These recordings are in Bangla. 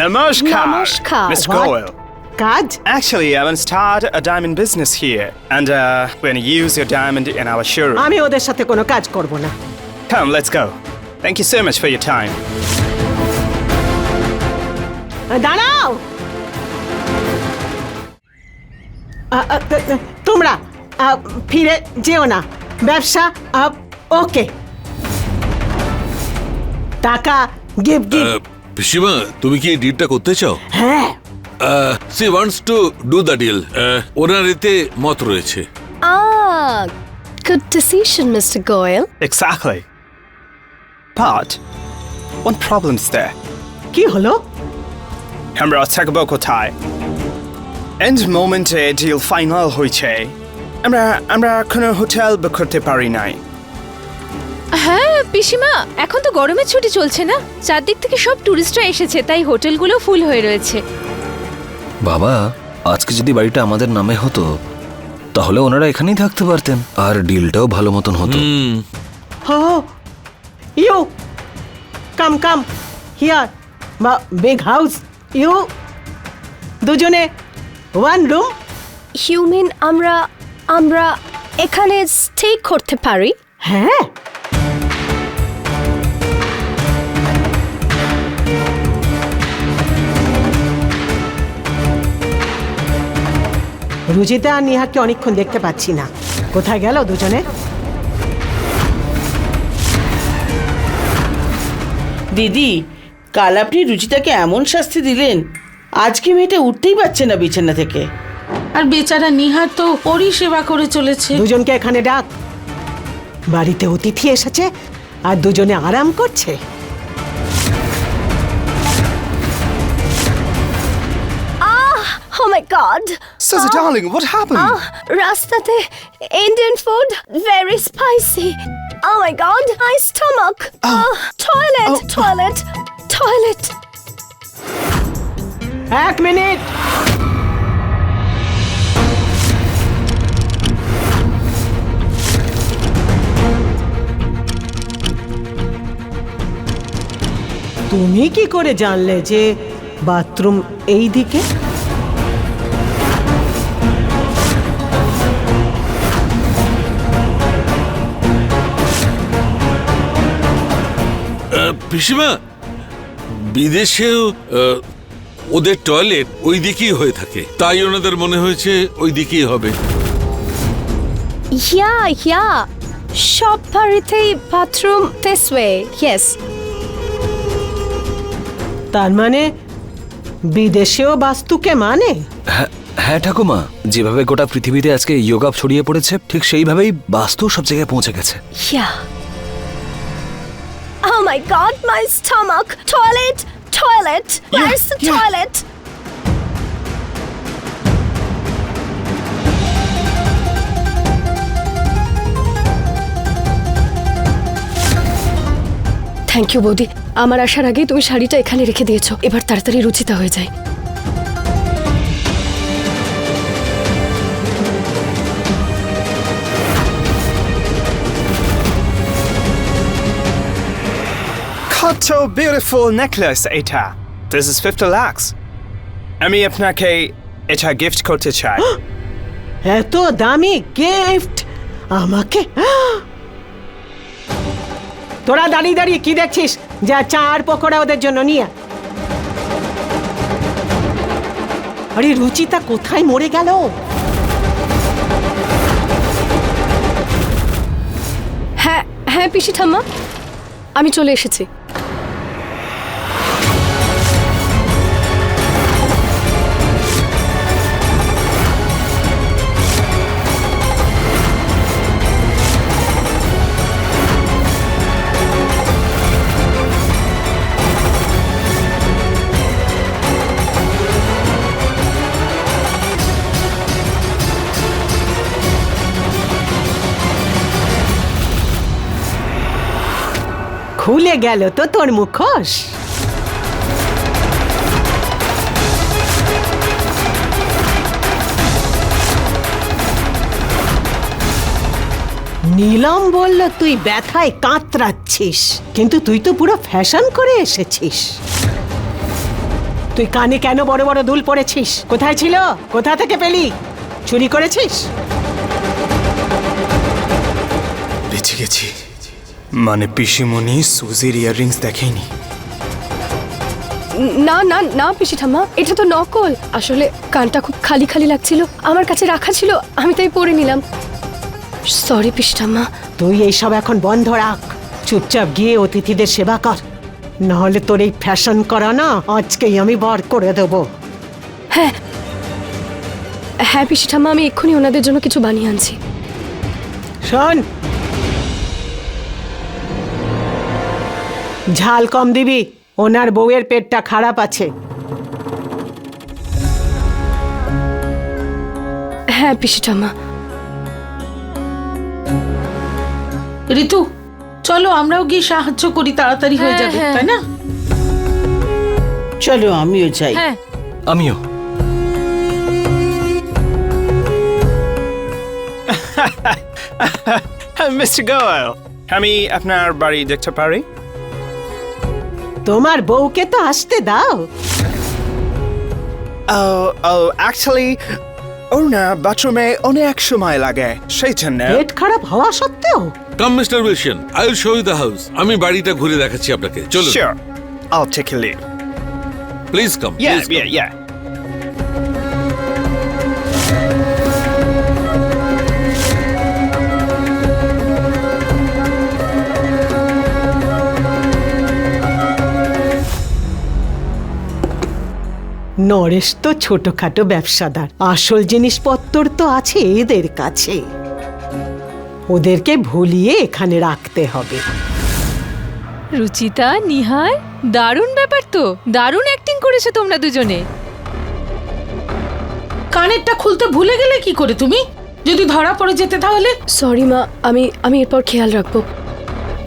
Namaskar. Namaskar. Miss What? Goyle. কাজ Actually, I want to start a diamond business here, and uh, we're going to use your diamond in our showroom. আমি ওদের সাথে কোনো কাজ করব না Come, let's go. Thank you so much for your time. দাঁড়াও আ, আ, ত- ত- তোমরা আ, ফিরে যেও না ব্যবসা আ, ওকে টাকা গিভ গিভ আহ, তুমি কি এই ডিলটা করতে চাও হ্যাঁ she wants to do the deal ওনার এতে মত রয়েছে Ah, good decision, Mr. Goyle. Exactly. But, one problem's there. কি হলো আমরা থাকব কোথায় এন্ড মোমেন্টে ডিল ফাইনাল হয়েছে আমরা আমরা কোনো হোটেল বুক করতে পারি নাই হ্যাঁ পিসিমা এখন তো গরমের ছুটি চলছে না? চারদিক থেকে সব টুরিস্টরা এসেছে তাই হোটেলগুলো ফুল হয়ে রয়েছে। বাবা আজকে যদি বাড়িটা আমাদের নামে হতো তাহলে ওনারা এখানেই থাকতে পারতেন আর ডিলটাও ভালো মতন হতো। হুম। Who you come come here বা বিগ হাউস ইউ দুজনে ওয়ান রুম। mean আমরা আমরা এখানে স্টে করতে পারি। হ্যাঁ রুজিতা আর নিহাকে অনেকক্ষণ দেখতে পাচ্ছি না। কোথায় গেল দুজনে? দিদি কাল আপনি রুচিতাকে এমন শাস্তি দিলেন। আজকে মেয়েটা উঠতেই পারছে না বিছানা থেকে। আর বেচারা নিহার তো ওরই সেবা করে চলেছে। দুজনকে এখানে ডাক। বাড়িতে অতিথি এসেছে আর দুজনে আরাম করছে। Oh my god! Suzy, darling, what happened? Ah, রাস্তাতে Indian food very spicy Oh my god, my stomach! Ah, toilet, toilet, toilet! এক মিনিট তুমি কি করে জানলে যে বাথরুম এই দিকে পিসিমা বিদেশেও ওদের টয়লেট ওই দিকেই হয়ে থাকে তাই ওনাদের মনে হয়েছে ওই দিকেই হবে Yeah, yeah. সব বাড়িতেই বাথরুম this way. Yes. তার মানে বিদেশেও বাস্তুকে মানে হ্যাঁ হ্যাঁ ঠাকুমা যেভাবে গোটা পৃথিবীতে আজকে যোগা ছড়িয়ে পড়েছে ঠিক সেইভাবেই বাস্তু সব জায়গায় পৌঁছে গেছে Yeah. Oh my god, my stomach! Toilet! Toilet! Where's the toilet? Thank you বৌদি আমার আসার আগেই তুমি শাড়িটা এখানে রেখে দিয়েছ এবার তাড়াতাড়ি রুচিতা হয়ে যায় কত বিউটিফুল নেকলেস এটা দিস ইজ ফিফটি লাক্স আমি আপনাকে এটা গিফট করতে চাই। এত দামি গিফট আমাকে? তোরা দাঁড়িয়ে দাঁড়িয়ে কি দেখছিস? যা চা আর পকোড়া ওদের জন্য নিয়ে। আরে রুচিতা কোথায় মরে গেল? হ্যাঁ হ্যাঁ পিসি ঠাম্মা আমি চলে এসেছি। খুলে গেল তো তোর মুখোশ? নীলম বলল, তুই ব্যথায় কাতরাচ্ছিস, কিন্তু তুই তো পুরো ফ্যাশন করে এসেছিস। তুই কানে কেন বড় বড় দুল পড়েছিস কোথায় ছিল? কোথা থেকে পেলি? চুরি করেছিস? বেঁচে গেছি। মানে পিসিমণি সুজির ইয়াররিংস দেখেনি। না না না পিসি ঠাম্মা এটা তো নকল। আসলে কানটা খুব খালি খালি লাগছিল আমার কাছে রাখা ছিল আমি তাই পরে নিলাম। সরি পিসি ঠাম্মা তুই এইসব এখন বন্ধ রাখ। চুপচাপ গিয়ে অতিথিদের সেবা কর। নাহলে তোর এই ফ্যাশন করা না আজকেই আমি বার করে দেবো। হ্যাঁ। পিসি ঠাম্মা আমি এক্ষুনি ওনাদের জন্য কিছু বানিয়ে আনছি। শোন ঝাল কম দিবি ওনার বউয়ের পেটটা খারাপ আছে। হ্যাঁ পিসি ঠাম্মা ঋতু চলো আমরাও গিয়ে সাহায্য করি তাড়াতাড়ি হয়ে হ্যাঁ, যাবে হ্যাঁ। তাই না? চলো আমিও চাই হ্যাঁ। আমিও। মিস্টার গোয়েল আমি আপনার বাড়ি দেখতে পারি? তোমার বউকে তো আসতে দাও। ও ও অ্যাকচুয়ালি ওর না বাথরুমে অনেক সময় লাগে সেই জন্য। পেট খারাপ হওয়া সত্ত্বেও? Come mister Wilson I will show you the house আমি বাড়িটা ঘুরে দেখাচ্ছি আপনাকে। চলুন। Sure I'll take a leave. Please come yeah yeah, Naresh তো ছোটখাটো ব্যবসাদার। আসল জিনিসপত্র তো আছে এদের কাছে। ওদেরকে ভুলিয়ে এখানে রাখতে হবে। রুচিতা নিহার দারুণ ব্যাপার তো। দারুণ অ্যাক্টিং করেছ তোমরা দুজনে। কানেরটা খুলতে ভুলে গেলে কি করে তুমি? যদি ধরা পড়ে যেতে তাহলে? সরি মা আমি আমি এরপর খেয়াল রাখব।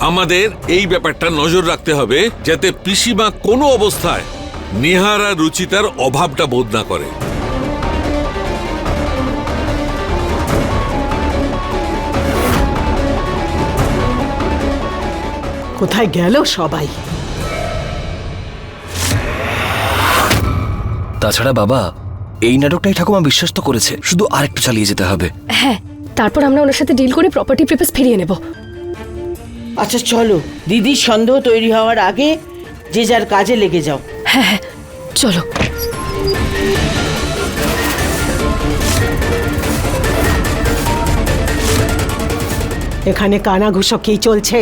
আমাদের এই ব্যাপারটা নজর রাখতে হবে যাতে পিসিমা কোনো অবস্থায় নিহার আর রুচিতার অভাবটা বোধ না করে। কোথায় গেল সবাই? তাছাড়া বাবা এই নাটকটাই ঠাকুমা বিশ্বাস তো করেছে শুধু আরেকটু চালিয়ে যেতে হবে। হ্যাঁ তারপর আমরা ওনার সাথে ডিল করে প্রপার্টি পেপার্স ফিরিয়ে নেব। আচ্ছা চলো। দিদির সন্দেহ তৈরি হওয়ার আগে যে যার কাজে লেগে যাও। হ্যাঁ হ্যাঁ চলো। এখানে কানাঘুষো কি চলছে?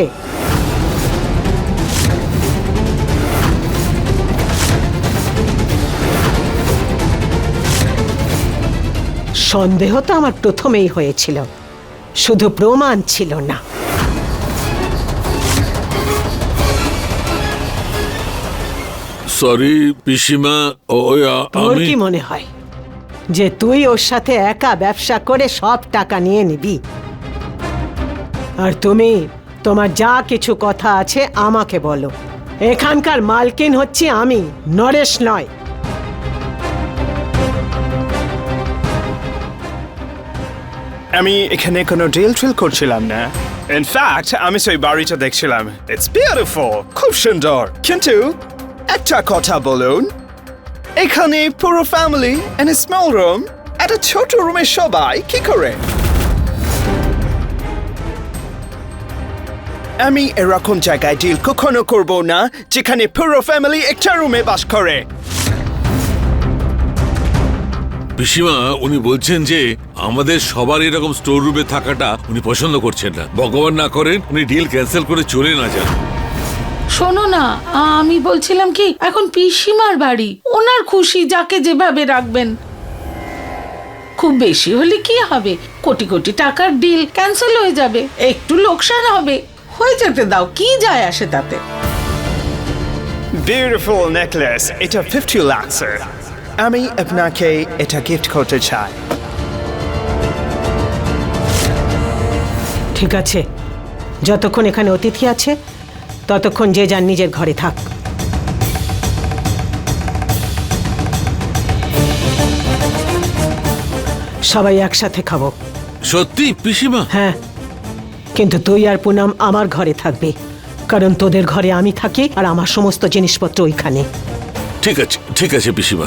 সন্দেহ তো আমার প্রথমেই হয়েছিল। শুধু প্রমাণ ছিল না। সরি পিসিমা ওই তোর আমি কি মনে হয় যে তুই ওর সাথে একা ব্যবসা করে সব টাকা নিয়ে নিবি? আর তুমি তোমার যা কিছু কথা আছে আমাকে বলো। এখানকার মালকিন হচ্ছি আমি নরেশ নয়। আমি এখানে কোনো ডিল ট্রিল করছিলাম না। ইনফ্যাক্ট আমি সেই বাড়িটা দেখছিলাম। ইটস বিউটিফুল খুব সুন্দর। কিন্তু একটা কথা বলুন। এখানে পুরো ফ্যামিলি এন স্মল রুম একটা ছোট রুমে সবাই কি করে? আমি এরকম জায়গায় ডিল কখনো করব না, যেখানে পুরো ফ্যামিলি একটা রুমে বাস করে। পিসিমা, উনি বলছেন যে আমাদের সবার এরকম স্টোর রুমে থাকাটা উনি পছন্দ করছেন না। ভগবান না করেন, উনি ডিল ক্যান্সেল করে চলে না যান। শোনো না আমি বলছিলাম কি এখন পিসিমার বাড়ি ওনার খুশি যাকে যেভাবে রাখবেন। খুব বেশি হলে কি হবে? কোটি কোটি টাকার ডিল ক্যান্সেল হয়ে যাবে একটু লোকসান হবে। হয়ে যেতে দাও কি যায় আসে তাতে? বিউটিফুল নেকলেস এটা ফিফটি লাক্সের আমি আপনাকে এটা গিফট করতে চাই। ঠিক আছে যতক্ষণ এখানে অতিথি আছে ততক্ষণ যে যার নিজের ঘরে থাক। সবাই একসাথে খাব। সত্যি পিসিমা? হ্যাঁ। কিন্তু তুই আর পুনাম আমার ঘরে থাকবে। কারণ তোদের ঘরে আমি থাকি আর আমার সমস্ত জিনিসপত্র ওইখানে। ঠিক আছে ঠিক আছে পিসিমা।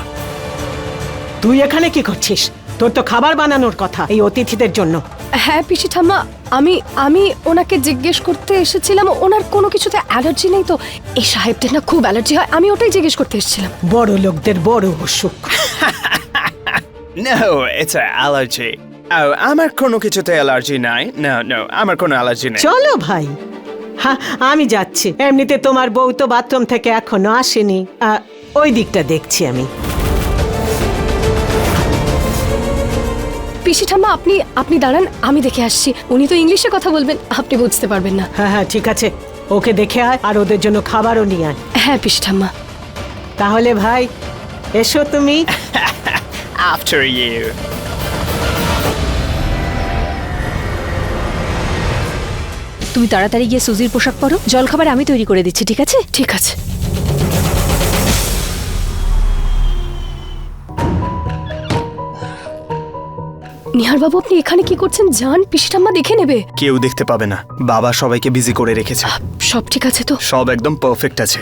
তুই এখানে কি করছিস? তোর তো খাবার বানানোর কথা এই অতিথিদের জন্য। হ্যাঁ পিসি ঠাম্মা আমি আমি ওনাকে জিজ্ঞেস করতে এসেছিলাম ওনার কোনো কিছুতে অ্যালার্জি নেই তো? এই সাহেবদের না খুব অ্যালার্জি হয় আমি ওটাই জিজ্ঞেস করতে এসেছিলাম। বড় লোকদের বড় অসুখ। No, it's an allergy. Oh, আমার কোনো কিছুতে অ্যালার্জি নাই। No, no, আমার কোনো অ্যালার্জি নেই। চলো ভাই। হ্যাঁ আমি যাচ্ছি। এমনিতে তোমার বউ তো বাথরুম থেকে এখনও আসেনি। ওই দিকটা দেখছি আমি। পিসি ঠাম্মা আপনি আপনি দাঁড়ান আমি দেখে আসছি। উনি তো ইংলিশে কথা বলবেন আপনি বুঝতে পারবেন না। হ্যাঁ হ্যাঁ ঠিক আছে। ওকে দেখে আয় আর ওদের জন্য খাবারও নিয়ে আয়। হ্যাঁ পিসি ঠাম্মা। তাহলে ভাই এসো তুমি। After you. তুমি তাড়াতাড়ি গিয়ে সুজির পোশাক পরো। জলখাবার আমি তৈরি করে দিচ্ছি ঠিক আছে? ঠিক আছে। নিহার বাবু আপনি এখানে কি করছেন? যান পিসি ঠাম্মা দেখে নেবে। কেউ দেখতে পাবে না। বাবা সবাইকে বিজি করে রেখেছে। সব ঠিক আছে তো? সব একদম পারফেক্ট আছে।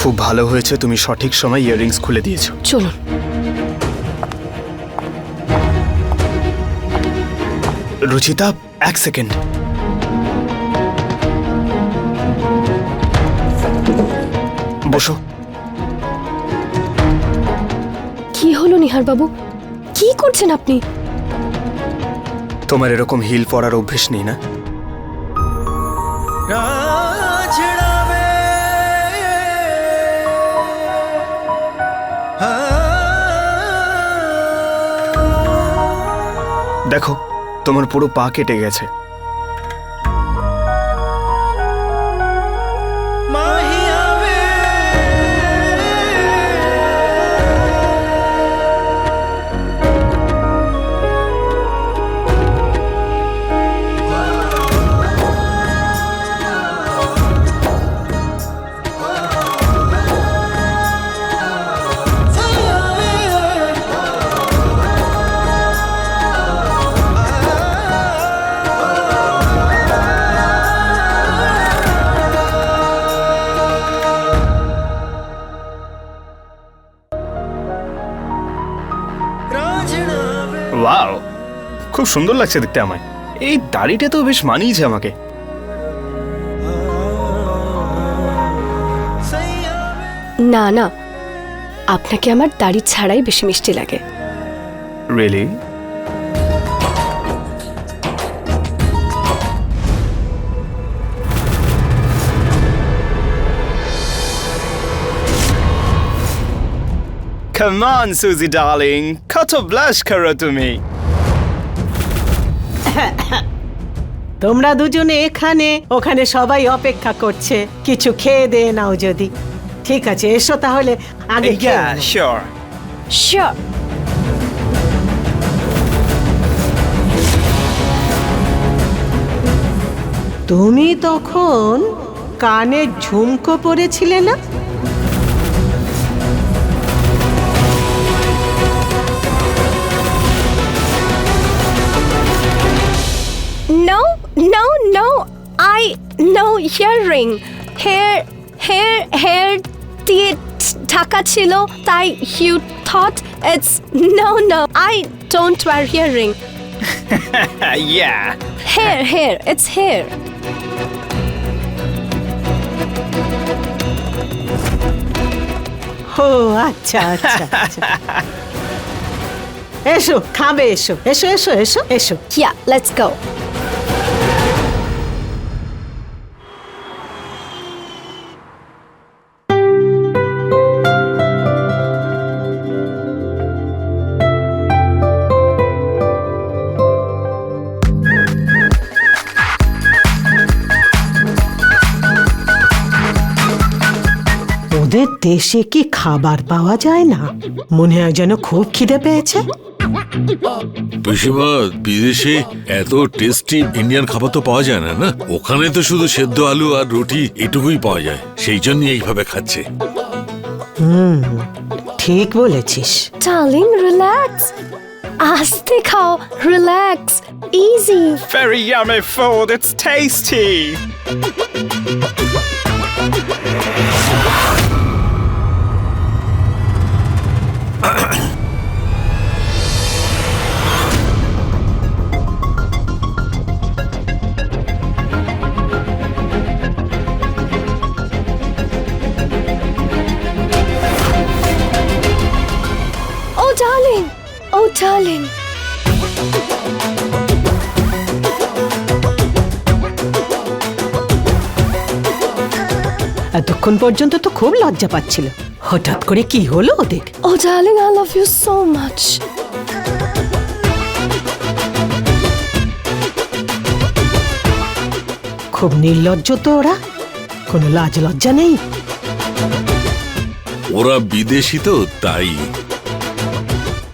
খুব ভালো হয়েছে তুমি সঠিক সময় ইয়াররিংস খুলে দিয়েছ। চলুন। রুচিতা এক সেকেন্ড বসো। কি হলো নিহার বাবু কি করছেন আপনি? তোমার এরকম হিল পড়ার অভ্যেস নেই না? দেখো তোমার পুরো পা কেটে গেছে। খুব সুন্দর লাগছে দেখতে আমায়। এই দাড়িটা তো বেশ মানিয়েছে আমাকে। না না আপনাকে আমার দাড়ি ছাড়াই বেশি মিষ্টি লাগে। Really Come on, Susie darling. কত ব্লাশ করো তুমি তোমরা দুজনে এখানে ওখানে সবাই অপেক্ষা করছে। কিছু খেয়ে দে নাও যদি। ঠিক আছে এসো তাহলে আগে শিওর তুমি তখন কানে ঝুমকো পড়েছিলে না? No, no, no. I no earring. Hair, hair, hair দিয়ে ঢাকা ছিল তাই you thought it's no, no. I don't wear earring. Uh, yeah. Hair, hair. It's hair. ও আচ্ছা আচ্ছা আচ্ছা এসো খাবে এসো এসো এসো এসো এসো Yeah, let's go. দেশে কি খাবার পাওয়া যায় না মনে হয় যেন খুব খিদে পেয়েছে পিসিমা বিদেশে এত টেস্টি ইন্ডিয়ান খাবার তো পাওয়া যায় না না ওখানে তো শুধু সেদ্ধ আলু আর রুটি এটুকুই পাওয়া যায় সেই জন্য এইভাবে খাচ্ছে হুম ঠিক বলেছিস Darling, relax. আস্তে খাও relax. Easy. Very yummy food. It's tasty. পর্যন্ত তো খুব লজ্জা পাচ্ছিল। হঠাৎ করে কি হলো ওদের? Oh, darling, I love you so much. খুব নির্লজ্জ তো ওরা। কোনো লাজ লজ্জা নেই। ওরা বিদেশি তো তাই।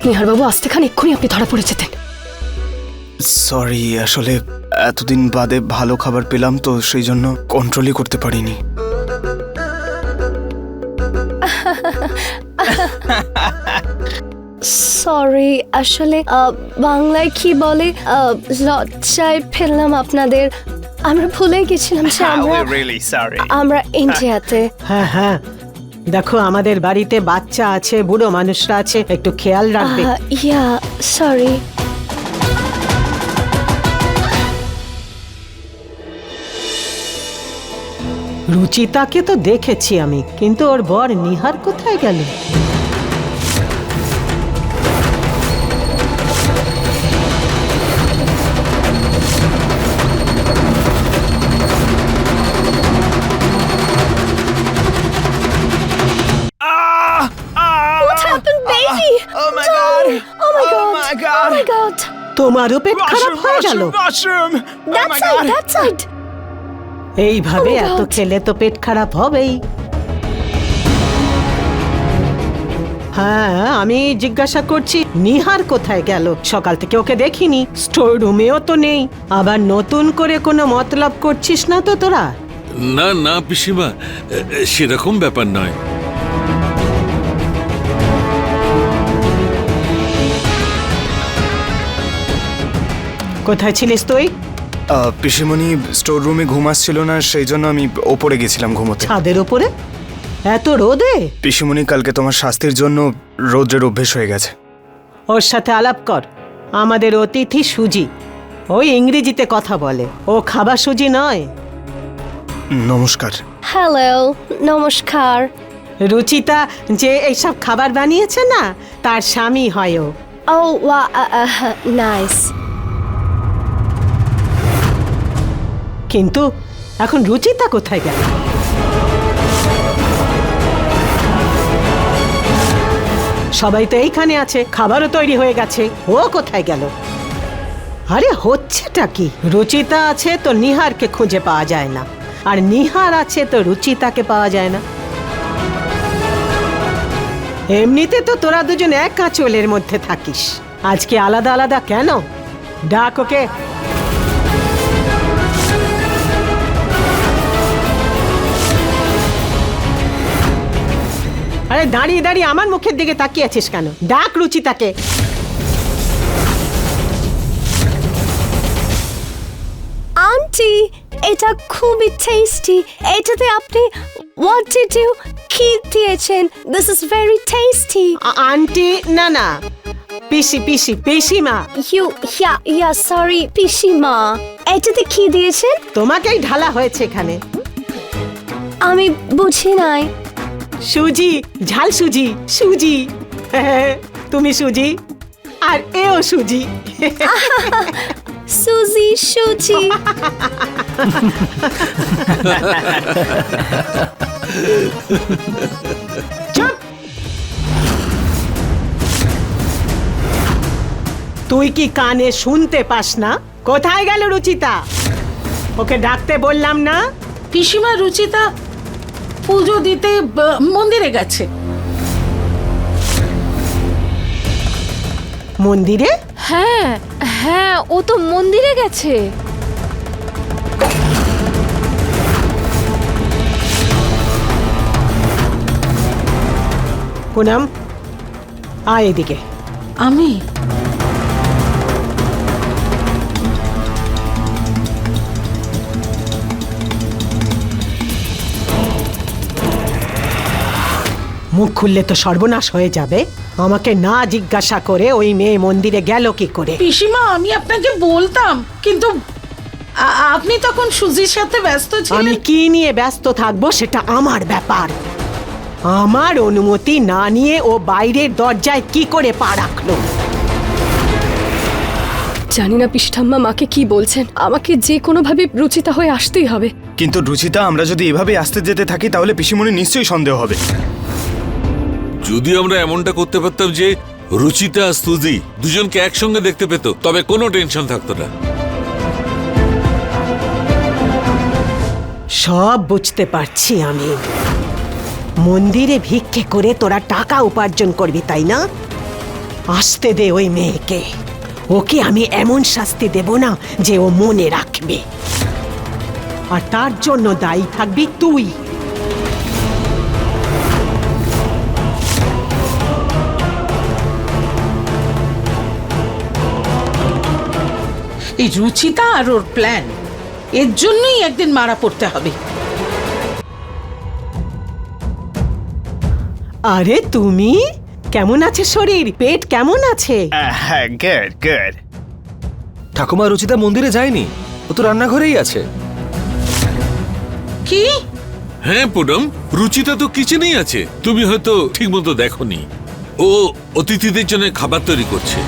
নিহারবাবু আসতে খান এক্ষুনি আপনি ধরা পড়ে যেতেন। সরি আসলে এতদিন বাদে ভালো খাবার পেলাম তো সেই জন্য কন্ট্রোলই করতে পারিনি। সরি আসলে আহ, বাংলায় কি বলে? আহ, লজ্জায় ফেললাম আপনাদের। আমরা ভুলে গেছিলাম যে আমরা আমরা ইন্ডিয়াতে হ্যাঁ হ্যাঁ। দেখো আমাদের বাড়িতে বাচ্চা আছে বুড়ো মানুষরা আছে একটু খেয়াল রাখবে। ইয়া সরি রুচিতাকে তো দেখেছি আমি কিন্তু ওর বর নিহার কোথায় গেল? তোমারও পেট খারাপ হয়ে গেল. Oh! এইভাবে এত খেলে তো পেট খারাপ হবেই। হ্যাঁ আমি জিজ্ঞাসা করছি নিহার কোথায় গেল? সকাল থেকে ওকে দেখিনি। স্টোর রুমেও তো নেই। আবার নতুন করে কোনো মতলব করছিস না তো তোরা? না না পিসিমা সেরকম ব্যাপার নয়। কোথায় ছিলিস তুই? পিসিমণি স্টোর রুমে ঘুমাচ্ছিল না সেই জন্য আমি ওপরে গেছিলাম ঘুমোতে। ছাদের ওপরে? এত রোদে? পিসিমণি কালকে তোমার শাস্তির জন্য রৌদ্রের অভ্যেস হয়ে গেছে। ওর সাথে আলাপ কর। আমাদের অতিথি সুজি। ওই ইংরেজিতে কথা বলে। ও খাবার সুজি নয়। নমস্কার। হ্যালো নমস্কার। রুচিতা যে এইসব খাবার বানিয়েছে না তার স্বামী হয় ও। ও ওয়া নাইস কিন্তু এখন রুচিতা কোথায় গেল? সবাই তো এইখানে আছে, খাবারও তৈরি হয়ে গেছে, ও কোথায় গেল? আরে হচ্ছেটা কি? রুচিতা আছে তো নিহারকে খুঁজে পাওয়া যায় না, আর নিহার আছে তো রুচিতাকে পাওয়া যায় না। এমনিতে তো তোরা দুজন এক কাঁচলের মধ্যে থাকিস, আজকে আলাদা আলাদা কেন? ডাক ওকে আরে দাঁড়িয়ে দাঁড়িয়ে আমার মুখের দিকে তাকিয়ে আছিস কেন? ডাক রুচিতাকে আন্টি এটা খুবই টেস্টি এটাতে আপনি হোয়াট ডিড ইউ কি দিয়েছেন? This is very tasty aunty না না। পিসি পিসি পিসিমা। ইউ ইয়া ইয়া সরি পিসিমা। এটাতে কি দিয়েছেন? তোমাকেই ঢালা হয়েছে এখানে। আমি বুঝি নাই। সুজি ঝাল সুজি সুজি। হ্যাঁ, তুমি সুজি আর এও সুজি। সুজি সুজি। চুপ। তুই কি কানে শুনতে পাস না? কোথায় গেল রুচিতা? ওকে ডাকতে বললাম না? পিসিমা রুচিতা পুজো দিতে মন্দিরে গেছে। মন্দিরে? হ্যাঁ হ্যাঁ ও তো মন্দিরে গেছে। পুনম আয় এদিকে। আমি? মুখ খুললে তো সর্বনাশ হয়ে যাবে। আমাকে না জিজ্ঞাসা করে ওই মেয়ে মন্দিরে গেল কি করে? পিসিমা আমি আপনাকে বলতাম কিন্তু আ- আপনি তখন সুজির সাথে ব্যস্ত ছিলেন। আমি কি নিয়ে ব্যস্ত থাকব সেটা আমার ব্যাপার। আমার অনুমতি না নিয়ে ও বাইরের দরজায় কি করে পা রাখল? জানি না পিসি ঠাম্মা মাকে কি বলছেন। আমাকে যে কোনোভাবে রুচিতা হয়ে আসতেই হবে। কিন্তু রুচিতা আমরা যদি এভাবে আসতে যেতে থাকি তাহলে পিসিমণি নিশ্চয়ই সন্দেহ হবে। যদি আমরা এমনটা করতে পারতাম যে রুচিতা সুজি দুজনকে একসঙ্গে দেখতে পেত, তবে কোনো টেনশন থাকতো না। সব বুঝতে পারছি আমি। মন্দিরে ভিক্ষে করে তোরা টাকা উপার্জন করবি, তাই না? আসতে দে ওই মেয়েকে। ওকে আমি এমন শাস্তি দেব না যে ও মনে রাখবে। আর তার জন্য দায়ী থাকবি তুই। এই রুচিতা আর ওর প্ল্যান এর জন্যই একদিন মারা পড়তে হবে। আরে তুমি কেমন আছে শরীর? পেট কেমন আছে? হ্যাঁ গুড গুড ঠাকুমা রুচিতা মন্দিরে যায়নি? ও তো রান্নাঘরেই আছে। কি? হ্যাঁ পুনম রুচিতা তো কিচেনেই আছে। তুমি হয়তো ঠিকমতো দেখোনি। ও অতিথিদের জন্য খাবার তৈরি করছে।